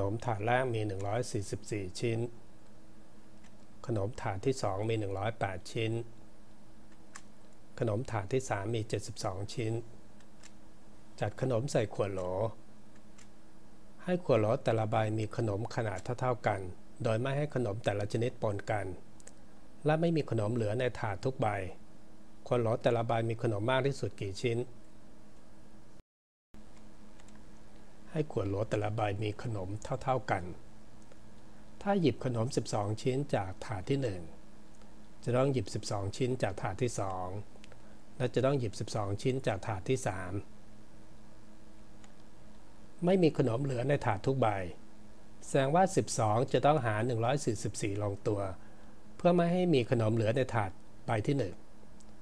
นมถาดแรกมี 144 ชิ้น ขนมถาดที่ 2 มี 108 ชิ้น ขนมถาดที่ 3 มี 72 ชิ้น จัดขนมใส่ขวดโหล ให้ขวดโหลแต่ละใบมีขนมขนาดเท่าๆกัน โดยไม่ให้ขนมแต่ละชนิดปนกัน และไม่มีขนมเหลือในถาดทุกใบ ขวดโหลแต่ละใบมีขนมมากที่สุดกี่ชิ้น ให้ขวดโหลแต่ละใบมีขนมเท่าๆกัน ถ้าหยิบขนม 12 ชิ้นจากถาดที่ 1 จะต้องหยิบ 12 ชิ้นจากถาดที่ 2 และจะต้องหยิบ 12 ชิ้นจากถาดที่ 3 ไม่มีขนมเหลือในถาดทุกใบ แสดงว่า 12 จะต้องหาร144 ลงตัว เพื่อไม่ให้มีขนมเหลือในถาดใบที่ 1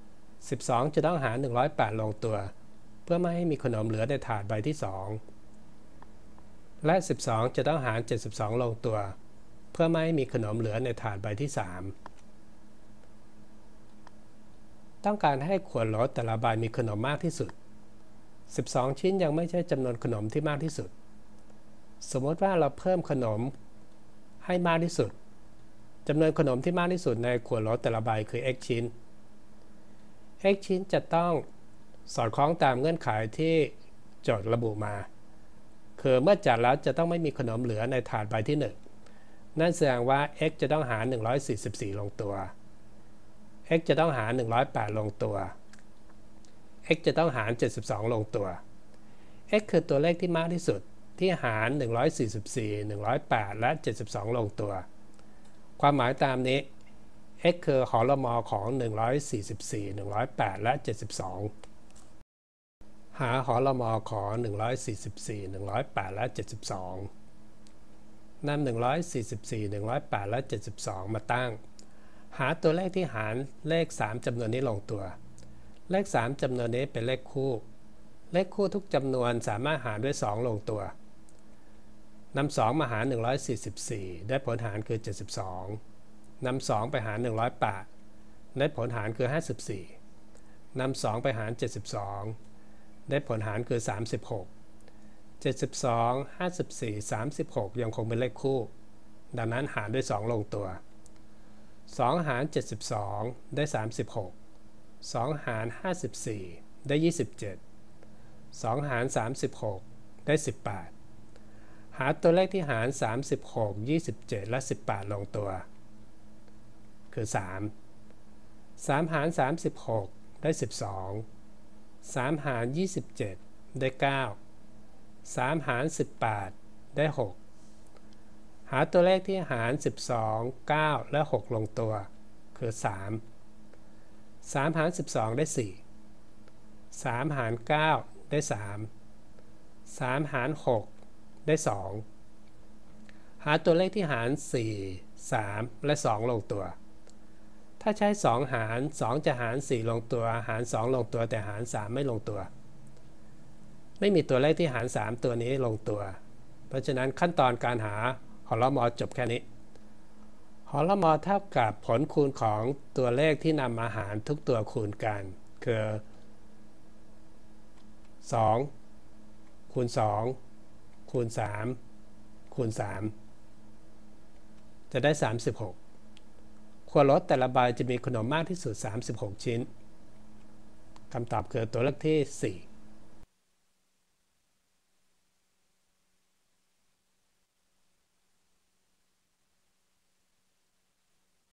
12 จะต้องหาร108 ลงตัว เพื่อไม่ให้มีขนมเหลือในถาดใบที่ 2 และ 12 จะต้องหาร 72 ลงตัว เพื่อไม่ให้มีขนมเหลือในถาดใบที่ 3 ต้องการให้ขวดโหลแต่ละใบมีขนมมากที่สุด 12 ชิ้นยังไม่ใช่จำนวนขนมที่มากที่สุด สมมติว่าเราเพิ่มขนมให้มากที่สุดจำนวนขนมที่มากที่สุดในขวดโหลแต่ละใบคือ x ชิ้น x ชิ้นจะต้องสอดคล้องตามเงื่อนไขที่โจทย์ระบุมา คือเมื่อจัดแล้วจะต้องไม่มีขนมเหลือในถาดใบที่ 1 นั่นแสดงว่า x จะต้องหาร144 ลงตัว x จะต้องหาร108 ลงตัว x จะต้องหาร 72 ลงตัว x คือตัวเลขที่มากที่สุดที่หาร 144 108 และ 72 ลงตัว ความหมายตามนี้ x คือหอลมอของ 144 108 และ 72 หาหอละมอขอ 144 108 และ 72นำ144 108 และ 72 มาตั้ง หาตัวเลขที่หารเลข 3จำนวนนี้ลงตัว เลข 3จำนวนนี้เป็นเลขคู่ เลขคู่ทุกจำนวนสามารถหารด้วย 2 ลงตัวนำ2มาหาร 144 ได้ผลหารคือ 72นำ2ไปหาร 108 ได้ผลหารคือ 54นำ2ไปหาร 72 ได้ผลหารคือ 36 72 54 36 ยังคงเป็นเลขคู่ ดังนั้นหารด้วย 2 ลงตัว 2 หาร 72 ได้ 36 2 หาร 54 ได้ 27 2 หาร 36 ได้ 18 หาตัวเลขที่หาร 36 27 และ 18 ลงตัว คือ 3 3 หาร 36 ได้ 12 3 หาร 27 ได้ 9 3 หาร 18 ได้ 6 หาตัวเลขที่หาร 12 9 และ 6 ลงตัว คือ 3 3 หาร 12 ได้ 4 3 หาร 9 ได้ 3 3 หาร 6 ได้ 2 หาตัวเลขที่หาร 4 3 และ 2 ลงตัว ถ้าใช้ 2 หาร 2 จะหาร 4 ลงตัว หาร 2 ลงตัวแต่หาร 3 ไม่ลงตัว ไม่มีตัวเลขที่หาร 3 ตัวนี้ลงตัว เพราะฉะนั้นขั้นตอนการหาหอลมอจบแค่นี้หอลมอเท่ากับผลคูณของตัวเลขที่นำมาหารทุกตัวคูณกัน คือ 2 คูณ 2 คูณ 3 คูณ 3 จะได้ 36 ขวดรสแต่ละใบจะมีขนมมากที่สุด 36 ชิ้นคำตอบคือตัวเลือกที่ 4